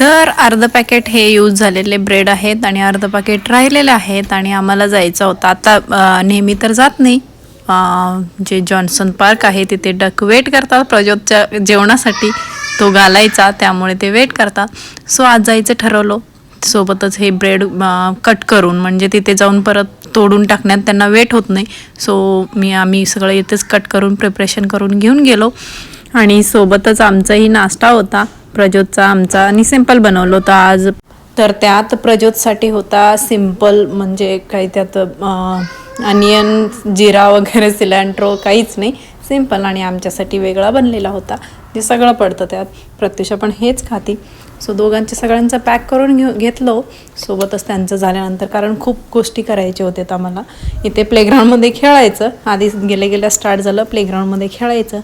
तर अर्ध पॅकेट हे यूज झालेले ब्रेड आहेत आणि अर्ध पॅकेट राहिलेले आहेत आणि आम्हाला जायचं होतं. आता नेहमी तर जात नाही. जे जॉन्सन पार्क आहे तिथे डक वेट करतात प्रजोतच्या जेवणासाठी. तो घालायचा त्यामुळे ते वेट करतात. सो आज जायचं ठरवलं. सोबतच हे ब्रेड कट करून म्हणजे तिथे जाऊन परत तोडून टाकण्यात त्यांना वेट होत नाही. सो मी आम्ही सगळं इथेच कट करून प्रिपरेशन करून घेऊन गेलो. आणि सोबतच आमचाही नाश्ता होता. प्रज्योतचा आमचा आणि सिंपल बनवलं होतं आज. तर त्यात प्रज्योतसाठी होता सिंपल म्हणजे काही त्यात अनियन जिरा वगैरे सिलेंट्रो काहीच नाही. सिंपल आणि आमच्यासाठी वेगळा बनलेला होता. ते सगळं पडतं त्यात. प्रत्युषा पण हेच खाती. सो दोघांच्या सगळ्यांचं पॅक करून घेऊ घेतलं. सोबतच त्यांचं झाल्यानंतर कारण खूप गोष्टी करायच्या होत्या आम्हाला. इथे प्लेग्राऊंडमध्ये खेळायचं. आधी गेले गेल्या स्टार्ट झालं प्लेग्राऊंडमध्ये खेळायचं.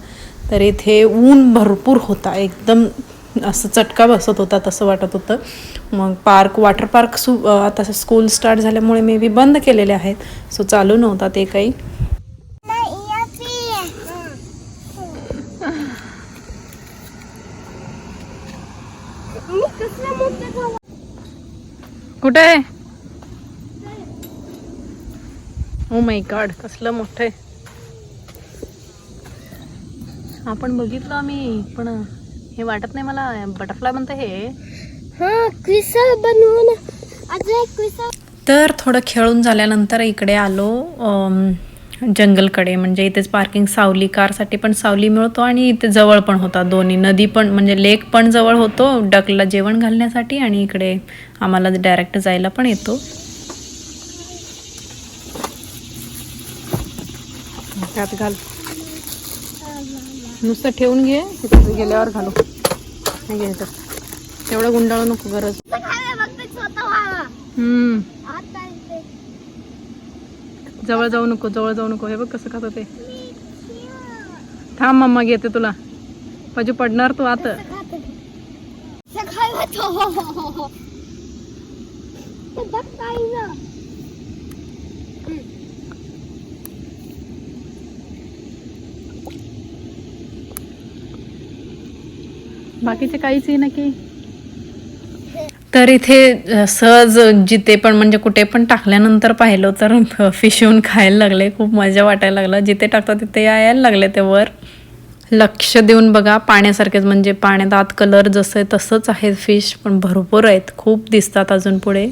तर इथे ऊन भरपूर होता. एकदम असं चटका बसत होता तसं वाटत होतं. मग पार्क वॉटर पार्क सु आता स्कूल स्टार्ट झाल्यामुळे मे बी बंद केलेले आहेत. सो चालू नव्हता ते काही. कुठे आहे? ओ माय गॉड कसलं मोठं आहे. आपण बघितलं आम्ही पण हे वाटत नाही मला बटरफ्लाय म्हणतं हे. हा क्विस बनवून क्विस तर थोडं खेळून झाल्यानंतर इकडे आलो जंगलकडे. म्हणजे इथेच पार्किंग सावली कारसाठी पण सावली मिळतो आणि इथे जवळ पण होता दोन्ही. नदी पण म्हणजे लेक पण जवळ होतो डकला जेवण घालण्यासाठी आणि इकडे आम्हाला डायरेक्ट जायला पण येतो. त्यात घाल. नुसतं ठेवून घे तिथे गेल्यावर घालू. घे. तेवढं गुंडाळू नको गरज. हम्म. जवळ जाऊ नको जवळ जाऊ नको. हे बघ कसं खातं ते. थांब मम्मा घेते तुला. पाहिजे पडणार तू आता. बाकीचे काहीच आहे ना की? तर इथे सहज जिथे पण म्हणजे कुठे पण टाकल्यानंतर पाहिलं तर फिश येऊन खायला लागले. खूप मजा वाटायला लागलं. जिथे टाकतात तिथे यायला लागले ते वर. लक्ष देऊन बघा पाण्यासारखेच म्हणजे पाण्यात आत कलर जसं आहे तसंच आहे फिश पण भरपूर आहेत. खूप दिसतात अजून पुढे.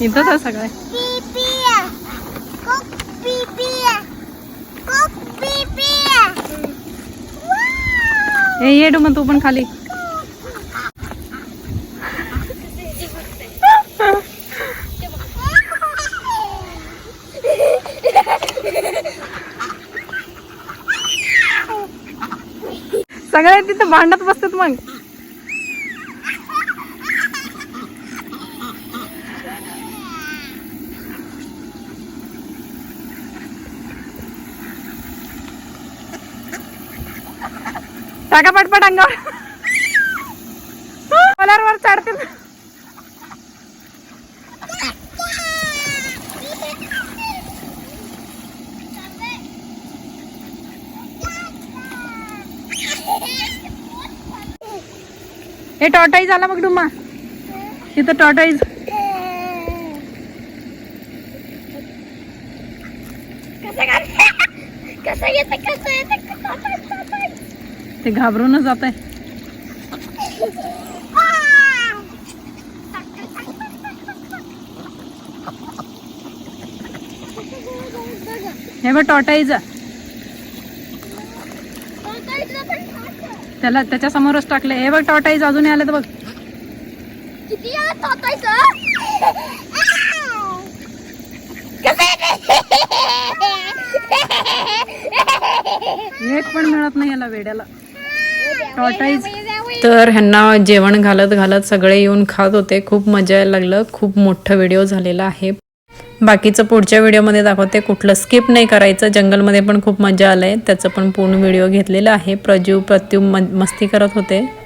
इथंच आहे सगळं. हे ये मग तू पण खाली. सगळे तिथं भांडत बसतात मग. टाका पटपट अंगावर. कॉलरवर चढतील. हे टॉटाईज आला बघ डुम्मा. तिथं टॉटाईज कसं येतं? कसं येतं? ते घाबरूनच जात आहे. हे बघ टॉटाईज त्याला त्याच्या समोरच टाकले हे बघ टॉटाईज अजून आले तर बघ. एक पण मिळत नाही याला वेड्याला. तर ह्यांना जेवण घालत घालत सगळे येऊन खात होते. खूप मजा यायला लागलं. खूप मोठं व्हिडिओ झालेला आहे. बाकीचं पुढच्या व्हिडिओमध्ये दाखवते. कुठलं स्किप नाही करायचं. जंगलमध्ये पण खूप मजा आलंय. त्याचं पण पूर्ण व्हिडिओ घेतलेला आहे. प्रजू प्रत्युम म- मस्ती करत होते.